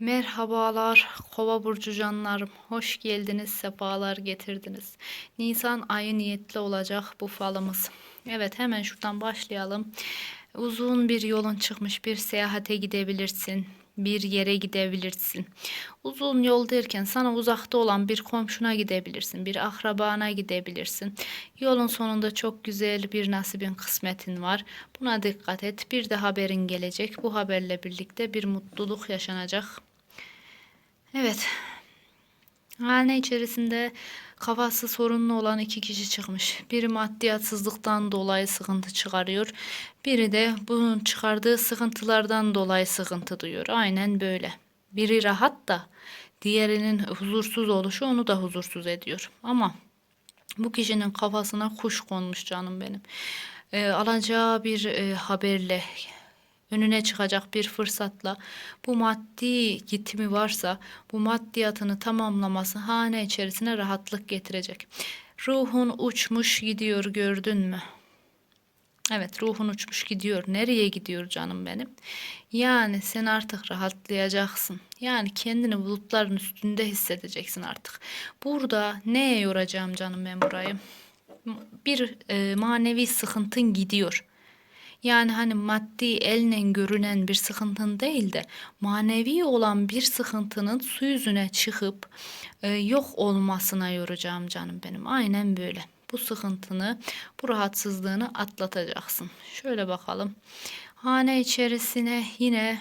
Merhabalar Kova burcu canlarım. Hoş geldiniz, sefalar getirdiniz. Nisan ayı niyetli olacak bu falımız. Evet hemen şuradan başlayalım. Uzun bir yolun çıkmış bir seyahate gidebilirsin. Bir yere gidebilirsin. Uzun yol derken sana uzakta olan bir komşuna gidebilirsin. Bir akrabana gidebilirsin. Yolun sonunda çok güzel bir nasibin kısmetin var. Buna dikkat et. Bir de haberin gelecek. Bu haberle birlikte bir mutluluk yaşanacak. Evet. Hane içerisinde kafası sorunlu olan iki kişi çıkmış. Biri maddiyatsızlıktan dolayı sıkıntı çıkarıyor. Biri de bunun çıkardığı sıkıntılardan dolayı sıkıntı duyuyor. Aynen böyle. Biri rahat da diğerinin huzursuz oluşu onu da huzursuz ediyor. Ama bu kişinin kafasına kuş konmuş canım benim. Ee, alacağı bir e, haberle önüne çıkacak bir fırsatla bu maddi gitimi varsa bu maddiyatını tamamlaması hane içerisine rahatlık getirecek. Ruhun uçmuş gidiyor gördün mü? Evet ruhun uçmuş gidiyor. Nereye gidiyor canım benim? Yani sen artık rahatlayacaksın. Yani kendini bulutların üstünde hissedeceksin artık. Burada neye yoracağım canım ben burayı? Bir e, manevi sıkıntın gidiyor. Yani hani maddi elle görünen bir sıkıntın değil de manevi olan bir sıkıntının su yüzüne çıkıp e, yok olmasına yoracağım canım benim. Aynen böyle. Bu sıkıntını, bu rahatsızlığını atlatacaksın. Şöyle bakalım. Hane içerisine yine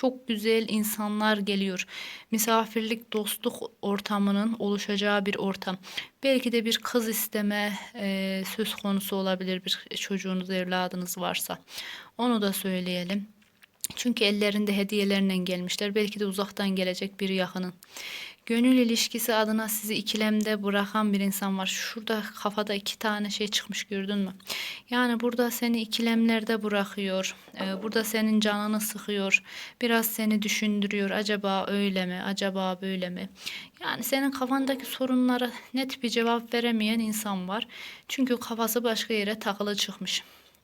çok güzel insanlar geliyor. Misafirlik, dostluk ortamının oluşacağı bir ortam. Belki de bir kız isteme e, söz konusu olabilir bir çocuğunuz, evladınız varsa. Onu da söyleyelim. Çünkü ellerinde hediyelerle gelmişler. Belki de uzaktan gelecek bir yakının. Gönül ilişkisi adına sizi ikilemde bırakan bir insan var. Şurada kafada iki tane şey çıkmış gördün mü? Yani burada seni ikilemlerde bırakıyor. Ee, burada senin canını sıkıyor. Biraz seni düşündürüyor. Acaba öyle mi? Acaba böyle mi? Yani senin kafandaki sorunlara net bir cevap veremeyen insan var. Çünkü kafası başka yere takılı çıkmış.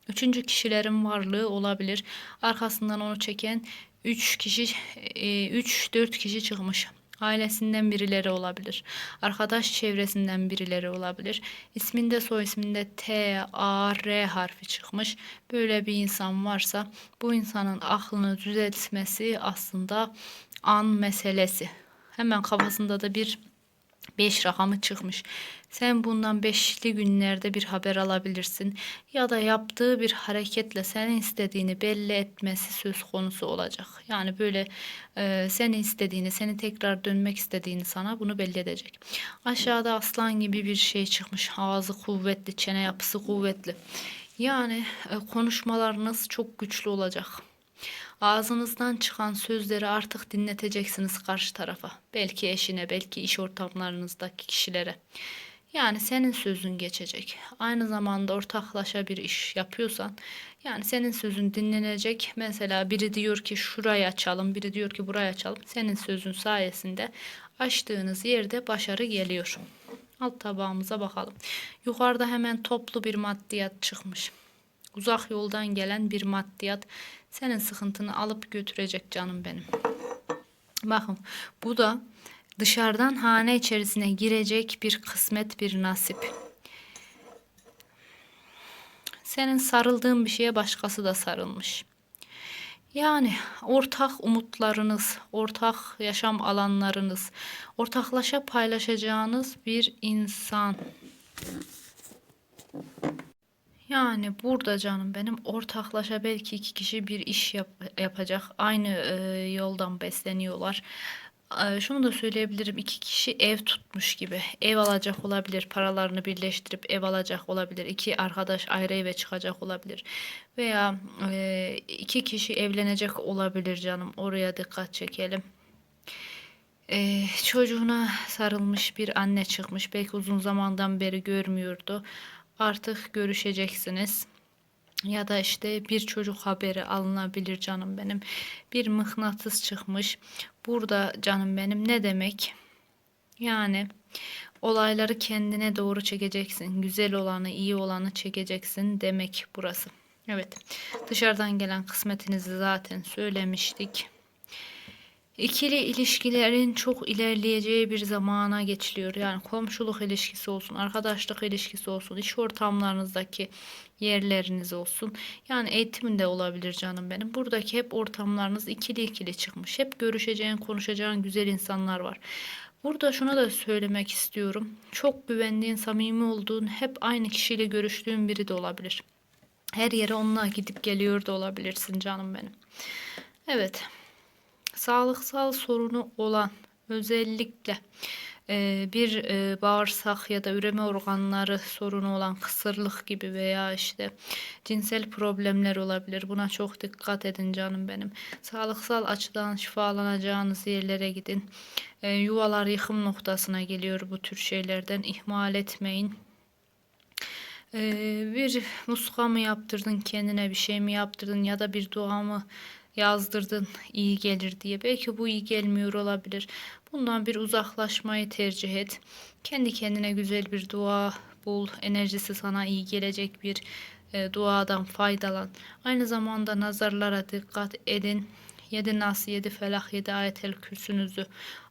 Üçüncü kişilerin varlığı olabilir. Arkasından onu çeken üç kişi, e, üç dört kişi çıkmış. Ailesinden birileri olabilir. Arkadaş çevresinden birileri olabilir. İsminde soy isminde T, A, R harfi çıkmış. Böyle bir insan varsa bu insanın aklını düzeltmesi aslında an meselesi. Hemen kafasında da bir 5 rakamı çıkmış. Sen bundan beşli günlerde bir haber alabilirsin ya da yaptığı bir hareketle senin istediğini belli etmesi söz konusu olacak. Yani böyle e, seni istediğini, seni tekrar dönmek istediğini sana bunu belli edecek. Aşağıda aslan gibi bir şey çıkmış. Ağzı kuvvetli, çene yapısı kuvvetli. Yani e, konuşmalarınız çok güçlü olacak. Ağzınızdan çıkan sözleri artık dinleteceksiniz karşı tarafa. Belki eşine, belki iş ortamlarınızdaki kişilere. Yani senin sözün geçecek. Aynı zamanda ortaklaşa bir iş yapıyorsan yani senin sözün dinlenecek. Mesela biri diyor ki şurayı açalım, biri diyor ki burayı açalım. Senin sözün sayesinde açtığınız yerde başarı geliyor. Alt tabağımıza bakalım. Yukarıda hemen toplu bir maddiyat çıkmış. Uzak yoldan gelen bir maddiyat senin sıkıntını alıp götürecek canım benim. Bakın bu da dışarıdan hane içerisine girecek bir kısmet, bir nasip. Senin sarıldığın bir şeye başkası da sarılmış. Yani ortak umutlarınız, ortak yaşam alanlarınız, ortaklaşa paylaşacağınız bir insan. Yani burada canım benim ortaklaşa belki iki kişi bir iş yap, yapacak. Aynı e, yoldan besleniyorlar. E, şunu da söyleyebilirim. iki kişi ev tutmuş gibi. Ev alacak olabilir. Paralarını birleştirip ev alacak olabilir. İki arkadaş ayrı eve çıkacak olabilir. Veya e, iki kişi evlenecek olabilir canım. Oraya dikkat çekelim. Ee, çocuğuna sarılmış bir anne çıkmış. Belki uzun zamandan beri görmüyordu artık görüşeceksiniz. Ya da işte bir çocuk haberi alınabilir canım benim. Bir mıknatıs çıkmış. Burada canım benim ne demek? Yani olayları kendine doğru çekeceksin. Güzel olanı, iyi olanı çekeceksin demek burası. Evet. Dışarıdan gelen kısmetinizi zaten söylemiştik. İkili ilişkilerin çok ilerleyeceği bir zamana geçiliyor. Yani komşuluk ilişkisi olsun, arkadaşlık ilişkisi olsun, iş ortamlarınızdaki yerleriniz olsun. Yani eğitiminde olabilir canım benim. Buradaki hep ortamlarınız ikili ikili çıkmış. Hep görüşeceğin, konuşacağın güzel insanlar var. Burada şuna da söylemek istiyorum. Çok güvendiğin, samimi olduğun, hep aynı kişiyle görüştüğün biri de olabilir. Her yere onunla gidip geliyor da olabilirsin canım benim. Evet sağlıksal sorunu olan özellikle e, bir e, bağırsak ya da üreme organları sorunu olan kısırlık gibi veya işte cinsel problemler olabilir. Buna çok dikkat edin canım benim. Sağlıksal açıdan şifalanacağınız yerlere gidin. E, yuvalar yıkım noktasına geliyor bu tür şeylerden. ihmal etmeyin. bir muska mı yaptırdın kendine bir şey mi yaptırdın ya da bir dua mı yazdırdın iyi gelir diye. Belki bu iyi gelmiyor olabilir. Bundan bir uzaklaşmayı tercih et. Kendi kendine güzel bir dua bul. Enerjisi sana iyi gelecek bir e, duadan faydalan. Aynı zamanda nazarlara dikkat edin. Yedi nas, yedi felah, yedi ayetel kürsünüzü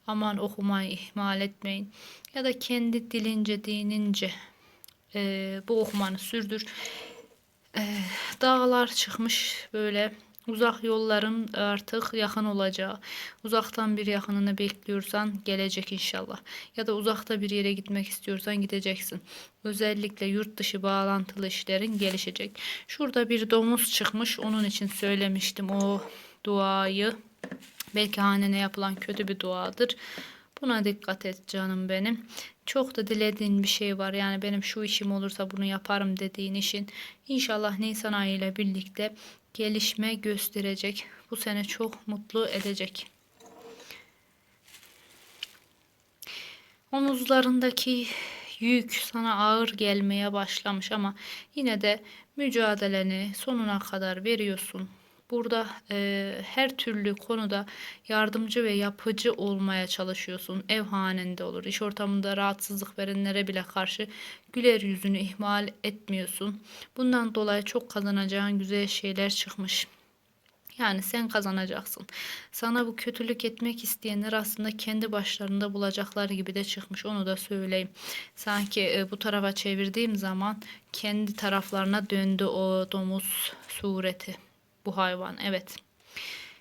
aman okumayı ihmal etmeyin. Ya da kendi dilince, dinince e, bu okumanı sürdür. E, dağlar çıkmış böyle Uzak yolların artık yakın olacağı, uzaktan bir yakınını bekliyorsan gelecek inşallah. Ya da uzakta bir yere gitmek istiyorsan gideceksin. Özellikle yurt dışı bağlantılı işlerin gelişecek. Şurada bir domuz çıkmış. Onun için söylemiştim o duayı. Belki hanene yapılan kötü bir duadır. Buna dikkat et canım benim. Çok da dilediğin bir şey var. Yani benim şu işim olursa bunu yaparım dediğin işin. İnşallah Nisan ayı ile birlikte gelişme gösterecek. Bu sene çok mutlu edecek. Omuzlarındaki yük sana ağır gelmeye başlamış ama yine de mücadeleni sonuna kadar veriyorsun. Burada e, her türlü konuda yardımcı ve yapıcı olmaya çalışıyorsun. Ev hanende olur, iş ortamında rahatsızlık verenlere bile karşı güler yüzünü ihmal etmiyorsun. Bundan dolayı çok kazanacağın güzel şeyler çıkmış. Yani sen kazanacaksın. Sana bu kötülük etmek isteyenler aslında kendi başlarında bulacaklar gibi de çıkmış. Onu da söyleyeyim. Sanki e, bu tarafa çevirdiğim zaman kendi taraflarına döndü o domuz sureti bu hayvan. Evet.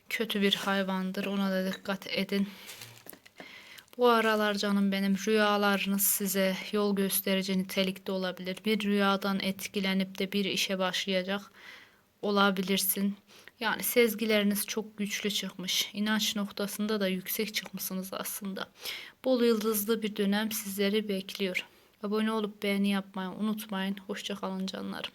Kötü bir hayvandır. Ona da dikkat edin. Bu aralar canım benim rüyalarınız size yol gösterici nitelikte olabilir. Bir rüyadan etkilenip de bir işe başlayacak olabilirsin. Yani sezgileriniz çok güçlü çıkmış. İnanç noktasında da yüksek çıkmışsınız aslında. Bol yıldızlı bir dönem sizleri bekliyor. Abone olup beğeni yapmayı unutmayın. Hoşçakalın canlarım.